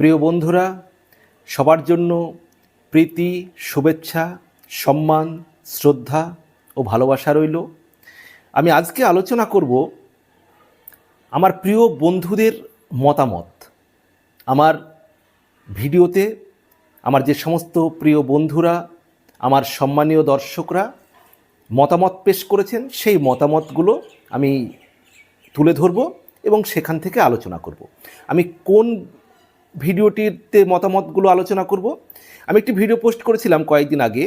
প্রিয় বন্ধুরা, সবার জন্য প্রীতি, শুভেচ্ছা, সম্মান, শ্রদ্ধা ও ভালোবাসা রইল। আমি আজকে আলোচনা করব আমার প্রিয় বন্ধুদের মতামত। আমার ভিডিওতে আমার যে সমস্ত প্রিয় বন্ধুরা, আমার সম্মানীয় দর্শকরা মতামত পেশ করেছেন, সেই মতামতগুলো আমি তুলে ধরব এবং সেখান থেকে আলোচনা করব। আমি কোন ভিডিওটিতে মতামতগুলো আলোচনা করব। আমি একটি ভিডিও পোস্ট করেছিলাম কয়েকদিন আগে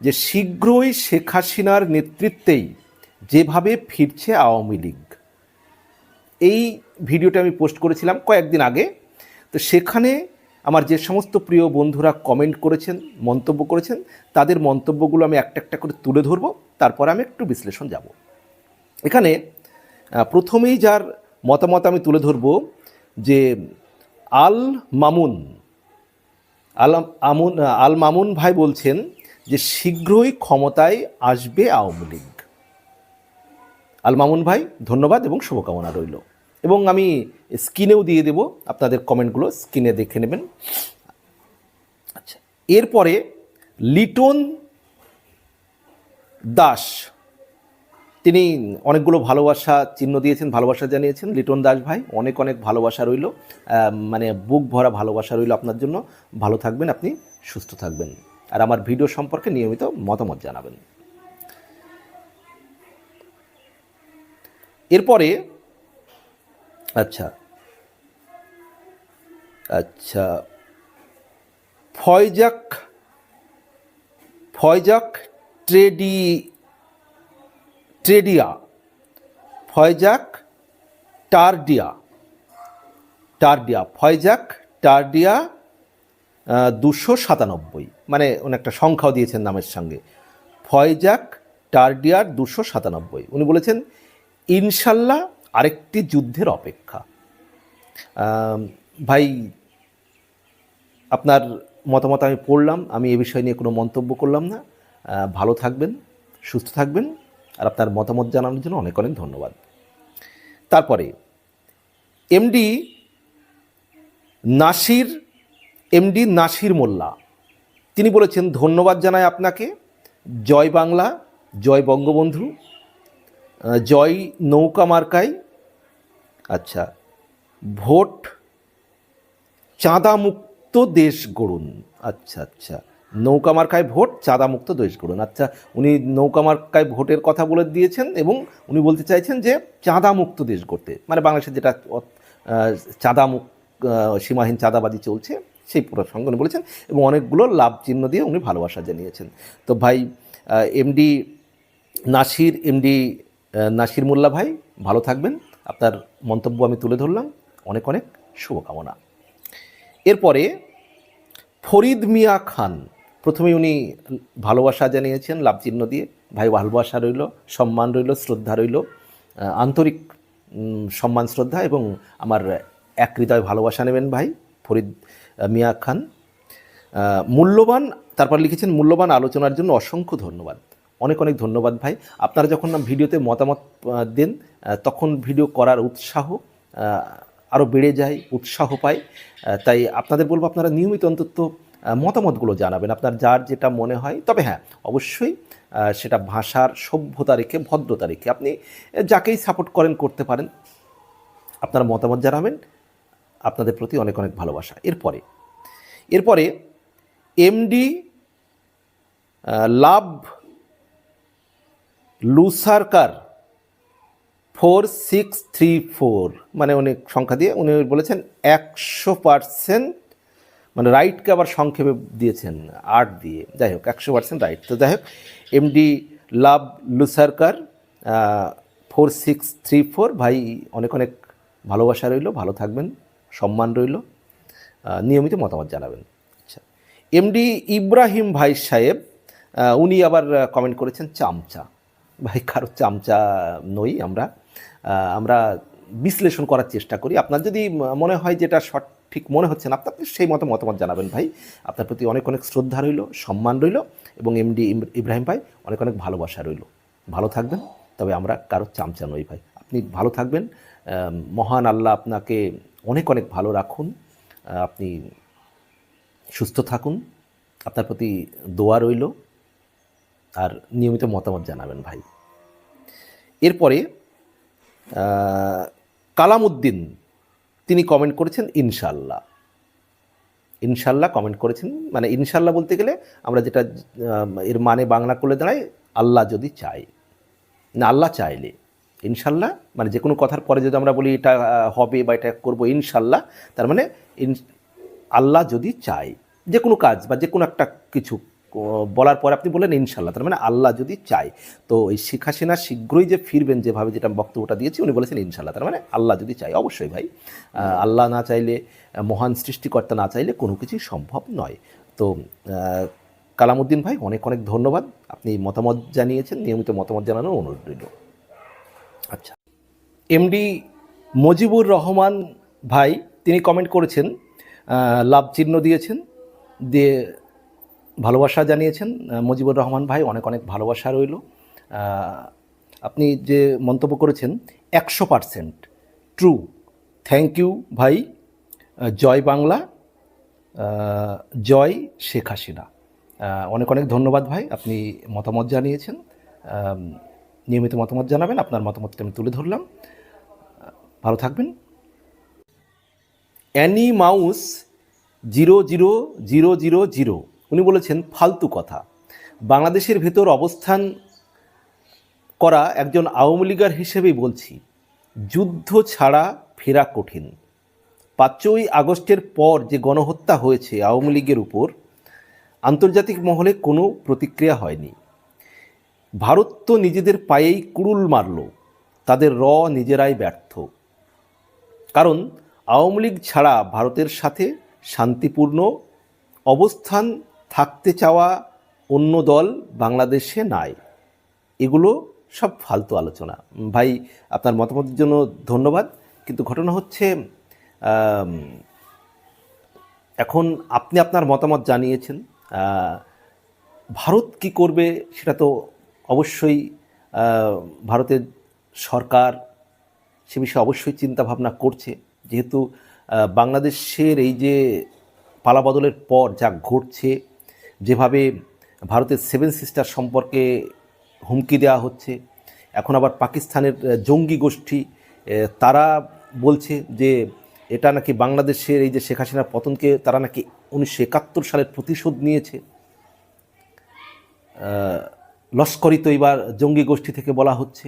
যে শীঘ্রই শেখ হাসিনার নেতৃত্বেই যেভাবে ফিরছে আওয়ামী লীগ। এই ভিডিওটা আমি পোস্ট করেছিলাম কয়েকদিন আগে। তো সেখানে আমার যে সমস্ত প্রিয় বন্ধুরা কমেন্ট করেছেন, মন্তব্য করেছেন, তাদের মন্তব্যগুলো আমি একটা একটা করে তুলে ধরবো। তারপর আমি একটু বিশ্লেষণ যাব। এখানে প্রথমেই যার মতামত আমি তুলে ধরব যে আল মামুন আল আমুন আল মামুন ভাই বলছেন যে শীঘ্রই ক্ষমতায় আসবে আওয়ামী লীগ। আল মামুন ভাই, ধন্যবাদ এবং শুভকামনা রইল। এবং আমি স্ক্রিনেও দিয়ে দেব, আপনাদের কমেন্টগুলো স্ক্রিনে দেখে নেবেন। আচ্ছা এরপরে লিটন দাস তিনি অনেকগুলো ভালোবাসা চিহ্ন দিয়েছেন, ভালোবাসা জানিয়েছেন। লিটন দাস ভাই, অনেক অনেক ভালোবাসা রইল। মানে বুক ভরা ভালোবাসা রইল আপনার জন্য। ভালো থাকবেন আপনি, সুস্থ থাকবেন। আর আমার ভিডিও সম্পর্কে নিয়মিত মতামত জানাবেন। এরপরে আচ্ছা আচ্ছা ফয়জাক ফয়জাক ট্রেডি ট্রেডিয়া, ফয়জাক, টারডিয়া টারডিয়া, ফয়জাক, টারডিয়া দুশো সাতানব্বই। মানে উনি একটা সংখ্যাও দিয়েছেন নামের সঙ্গে। ফয়জাক টারডিয়ার দুশো সাতানব্বই। উনি বলেছেন, ইনশাল্লাহ আরেকটি যুদ্ধের অপেক্ষা। ভাই, আপনার মতামত আমি পড়লাম। আমি এ বিষয় নিয়ে কোনো মন্তব্য করলাম না। ভালো থাকবেন, সুস্থ থাকবেন। আর আপনার মতামত জানানোর জন্য অনেক অনেক ধন্যবাদ। তারপরে, এমডি নাসির এমডি নাসির মোল্লা। তিনি বলেছেন, ধন্যবাদ জানাই আপনাকে। জয় বাংলা, জয় বঙ্গবন্ধু, জয় নৌকা মার্কায় আচ্ছা ভোট চাঁদামুক্ত দেশ গড়ুন। আচ্ছা আচ্ছা। নৌকা মার্কায় ভোট, চাঁদামুক্ত দেশ গড়ুন আচ্ছা উনি নৌকা মার্কায় ভোটের কথা বলে দিয়েছেন এবং উনি বলতে চাইছেন যে চাঁদামুক্ত দেশ গড়তে। মানে বাংলাদেশে যেটা চাঁদামুক সীমাহীন চাঁদাবাজি চলছে, সেই প্রসঙ্গ উনি বলেছেন এবং অনেকগুলো লাভ চিহ্ন দিয়ে উনি ভালোবাসা জানিয়েছেন। তো ভাই এমডি নাসির এমডি নাসির মোল্লা ভাই, ভালো থাকবেন। আপনার মন্তব্য আমি তুলে ধরলাম। অনেক অনেক শুভকামনা। এরপরে ফরিদ মিয়া খান। প্রথমে উনি ভালোবাসা জানিয়েছেন, লাভ চিহ্ন দিয়ে। ভাই, ভালোবাসা রইল, সম্মান রইল, শ্রদ্ধা রইল আন্তরিক সম্মান, শ্রদ্ধা এবং আমার এক হৃদয় ভালোবাসা নেবেন ভাই, ফরিদ মিয়া খান। মূল্যবান, তারপর লিখেছেন, মূল্যবান আলোচনার জন্য অসংখ্য ধন্যবাদ। অনেক অনেক ধন্যবাদ ভাই। আপনারা যখন ভিডিওতে মতামত দেন তখন ভিডিও করার উৎসাহ আরও বেড়ে যায়, উৎসাহ পায়। তাই আপনাদের বলব, আপনারা নিয়মিত অন্তত মতামতগুলো জানাবেন, আপনার যার যেটা মনে হয়। তবে হ্যাঁ অবশ্যই সেটা ভাষার সভ্যতা রেখে, ভদ্রতা রেখে আপনি যাকেই সাপোর্ট করেন করতে পারেন। আপনার মতামত জানাবেন, আপনাদের প্রতি অনেক অনেক ভালোবাসা। এরপরে এরপরে এমডি লাভ লুসারকার ফোর সিক্স থ্রি ফোর মানে অনেক সংখ্যা দিয়ে উনি বলেছেন একশো পার্সেন্ট মানে রাইটকে আবার সংক্ষেপে দিয়েছেন আর্ট দিয়ে। যাই হোক, একশো পার্সেন্ট রাইট তো যাই হোক এমডি লাভ লুসারকার ফোর সিক্স থ্রি ফোর ভাই অনেক অনেক ভালোবাসা রইল, ভালো থাকবেন, সম্মান রইল নিয়মিত মতামত জানাবেন। আচ্ছা এমডি ইব্রাহিম ভাই সাহেব উনি আবার কমেন্ট করেছেন, চামচা। ভাই, কারও চামচা নই আমরা। আমরা বিশ্লেষণ করার চেষ্টা করি। আপনার যদি মনে হয় যেটা সঠিক মনে হচ্ছে না আপনি সেই মতো, মতামত জানাবেন ভাই। আপনার প্রতি অনেক অনেক শ্রদ্ধা রইল, সম্মান রইল এবং এমডি ইব্রাহিম ভাই অনেক অনেক ভালোবাসা রইল। ভালো থাকবেন, তবে আমরা কারও চামচা নই ভাই। আপনি ভালো থাকবেন মহান আল্লাহ আপনাকে অনেক অনেক ভালো রাখুন আপনি সুস্থ থাকুন, আপনার প্রতি দোয়া রইল, আর নিয়মিত মতামত জানাবেন ভাই। এরপরে কালামুদ্দিন, তিনি কমেন্ট করেছেন ইনশাল্লাহ। ইনশাল্লাহ কমেন্ট করেছেন মানে ইনশাল্লাহ বলতে গেলে আমরা যেটা এর মানে বাংলা করলে দাঁড়ায় আল্লাহ যদি চাই না, আল্লাহ চাইলে। ইনশাল্লাহ মানে যে কোনো কথার পরে যদি আমরা বলি এটা হবে বা এটা করব, ইনশাল্লাহ, তার মানে আল্লাহ যদি চায়, যে কোনো কাজ বা যে কোনো একটা কিছু বলার পর আপনি বললেন ইনশাল্লাহ, তার মানে আল্লাহ যদি চায়। তো এই শেখ হাসিনা শীঘ্রই যে ফিরবেন, যেভাবে যেটা বক্তব্যটা দিয়েছি, উনি বলেছেন ইনশাল্লাহ, তার মানে আল্লাহ যদি চায়, অবশ্যই ভাই। আল্লাহ না চাইলে মহান সৃষ্টিকর্তা না চাইলে কোনো কিছুই সম্ভব নয়। তো কালামুদ্দিন ভাই, অনেক অনেক ধন্যবাদ। আপনি মতামত জানিয়েছেন, নিয়মিত মতামত জানানোর অনুরোধ রইল। আচ্ছা এমডি মজিবুর রহমান ভাই, তিনি কমেন্ট করেছেন লাভ চিহ্ন দিয়েছেন, দিয়ে ভালোবাসা জানিয়েছেন মজিবুর রহমান ভাই, অনেক অনেক ভালোবাসা রইল। আপনি যে মন্তব্য করেছেন, একশো পারসেন্ট ট্রু থ্যাংক ইউ ভাই। জয় বাংলা। জয় শেখ হাসিনা। অনেক অনেক ধন্যবাদ ভাই, আপনি মতামত জানিয়েছেন। নিয়মিত মতামত জানাবেন, আপনার মতামতটা আমি তুলে ধরলাম। ভালো থাকবেন। Anonymous zero zero zero zero zero. উনি বলেছেন, ফালতু কথা। বাংলাদেশের ভেতর অবস্থান করা একজন আওয়ামী লীগার হিসেবেই বলছি। যুদ্ধ ছাড়া ফেরা কঠিন। পাঁচই আগস্টের পর যে গণহত্যা হয়েছে আওয়ামী লীগের উপর, আন্তর্জাতিক মহলে কোনো প্রতিক্রিয়া হয়নি। ভারত তো নিজেদের পায়েই কুড়ুল মারল। তাদের র নিজেরাই ব্যর্থ। কারণ আওয়ামী লীগ ছাড়া ভারতের সাথে শান্তিপূর্ণ অবস্থান থাকতে চাওয়া অন্য দল বাংলাদেশে নাই। এগুলো সব ফালতু আলোচনা। ভাই, আপনার মতামতের জন্য ধন্যবাদ। কিন্তু ঘটনা হচ্ছে এখন আপনি আপনার মতামত জানিয়েছেন ভারত কি করবে সেটা তো অবশ্যই ভারতের সরকার সে বিষয়ে অবশ্যই চিন্তা ভাবনা করছে। যেহেতু বাংলাদেশের এই যে পালাবদলের পর যা ঘটছে যেভাবে ভারতের সেভেন সিস্টার সম্পর্কে হুমকি দেওয়া হচ্ছে, এখন আবার পাকিস্তানের জঙ্গি গোষ্ঠী তারা বলছে যে এটা নাকি বাংলাদেশের এই যে শেখ হাসিনার পতনকে তারা নাকি উনিশশো একাত্তর সালের প্রতিশোধ নিয়েছে। লস্করি তৈবার জঙ্গি গোষ্ঠী থেকে বলা হচ্ছে।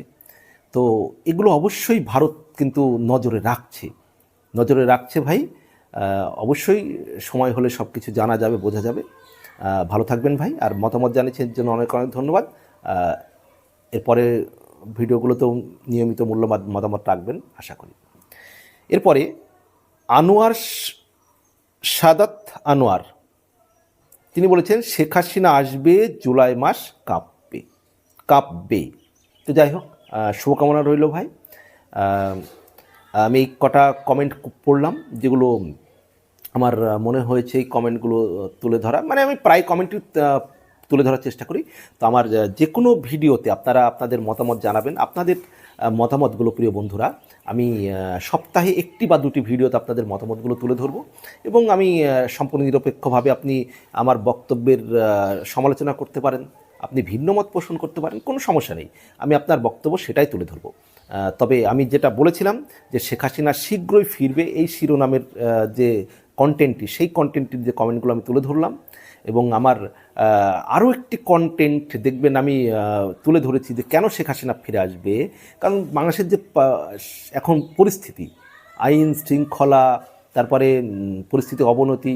তো এগুলো অবশ্যই ভারত কিন্তু নজরে রাখছে। নজরে রাখছে ভাই অবশ্যই সময় হলে সব কিছু জানা যাবে, বোঝা যাবে। ভালো থাকবেন ভাই, আর মতামত জানিয়েছেন জন্য অনেক অনেক ধন্যবাদ। এরপরে ভিডিওগুলোতেও নিয়মিত মূল্যবান মতামত রাখবেন, আশা করি। এরপরে আনোয়ার সাদাত আনোয়ার, তিনি বলেছেন, শেখ হাসিনা আসবে জুলাই মাস কাঁপবে কাঁপবে। তো যাই হোক শুভকামনা রইল ভাই। আমি কটা কমেন্ট পড়লাম, যেগুলো আমার মনে হয়েছে এই কমেন্টগুলো তুলে ধরা। মানে আমি প্রায় কমেন্টই তুলে ধরার চেষ্টা করি। তো আমার যে কোনো ভিডিওতে আপনারা আপনাদের মতামত জানাবেন। আপনাদের মতামতগুলো প্রিয় বন্ধুরা, আমি সপ্তাহে একটি বা দুটি ভিডিওতে আপনাদের মতামতগুলো তুলে ধরবো এবং আমি সম্পূর্ণ নিরপেক্ষভাবে আপনি আমার বক্তব্যের সমালোচনা করতে পারেন, আপনি ভিন্ন মত পোষণ করতে পারেন, কোনো সমস্যা নেই। আমি আপনার বক্তব্য সেটাই তুলে ধরবো। তবে আমি যেটা বলেছিলাম যে শেখ হাসিনা শীঘ্রই ফিরবে, এই শিরোনামের যে কন্টেন্টটি সেই কন্টেন্টটির যে কমেন্টগুলো আমি তুলে ধরলাম এবং আমার আরও একটি কন্টেন্ট দেখবেন আমি তুলে ধরেছি যে কেন শেখ হাসিনা ফিরে আসবে। কারণ বাংলাদেশের যে এখন পরিস্থিতি, আইন শৃঙ্খলা, তারপরে পরিস্থিতির অবনতি,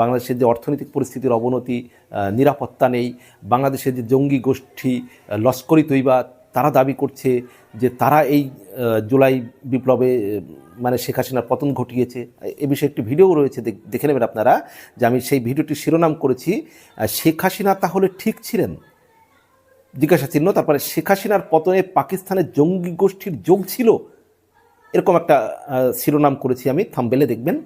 বাংলাদেশের যে অর্থনৈতিক পরিস্থিতির অবনতি নিরাপত্তা নেই, বাংলাদেশের যে জঙ্গি গোষ্ঠী লস্করি তৈবা তারা দাবি করছে যে তারা এই জুলাই বিপ্লবে মানে শেখ হাসিনার পতন ঘটিয়েছে। এ বিষয়ে একটি ভিডিও রয়েছে, দেখ- নেবেন আপনারা, যে আমি সেই ভিডিওটির শিরোনাম করেছি শেখ হাসিনা তাহলে ঠিক ছিলেন? জিজ্ঞাসা চিহ্ন, তারপরে শেখ হাসিনার পতনে পাকিস্তানের জঙ্গি গোষ্ঠীর যোগ ছিল? এরকম একটা শিরোনাম করেছি আমি, থাম্বেলে দেখবেন।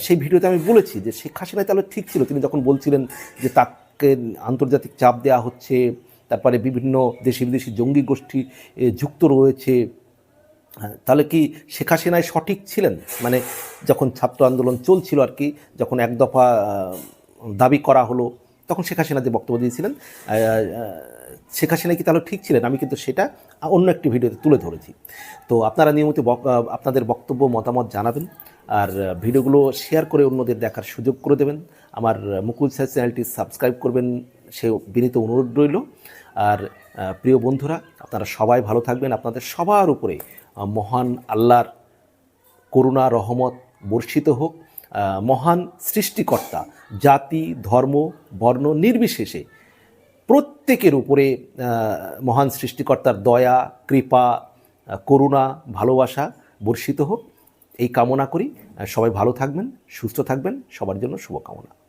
সেই ভিডিওতে আমি বলেছি যে শেখ হাসিনা তাহলে ঠিক ছিল। তিনি যখন বলছিলেন যে তাকে আন্তর্জাতিক চাপ দেওয়া হচ্ছে তারপরে বিভিন্ন দেশি বিদেশি জঙ্গি গোষ্ঠী যুক্ত রয়েছে। হ্যাঁ, তাহলে কি শেখ হাসিনায় সঠিক ছিলেন? মানে যখন ছাত্র আন্দোলন চলছিল আর কি যখন এক দফা দাবি করা হলো তখন শেখ হাসিনা যে বক্তব্য দিয়েছিলেন শেখ হাসিনা কি তাহলে ঠিক ছিলেন? আমি কিন্তু সেটা অন্য একটি ভিডিওতে তুলে ধরেছি। তো আপনারা নিয়মিত আপনাদের বক্তব্য মতামত জানাবেন আর ভিডিওগুলো শেয়ার করে অন্যদের দেখার সুযোগ করে দেবেন। আমার মুকুল স্যার চ্যানেলটি সাবস্ক্রাইব করবেন। সে বিনীত অনুরোধ রইল। আর প্রিয় বন্ধুরা, আপনারা সবাই ভালো থাকবেন। আপনাদের সবার উপরে মহান আল্লাহর করুণা, রহমত বর্ষিত হোক। মহান সৃষ্টিকর্তা, জাতি, ধর্ম, বর্ণ নির্বিশেষে প্রত্যেকের উপরে মহান সৃষ্টিকর্তার দয়া, কৃপা করুণা, ভালোবাসা বর্ষিত হোক। এই কামনা করি। সবাই ভালো থাকবেন, সুস্থ থাকবেন। সবার জন্য শুভকামনা।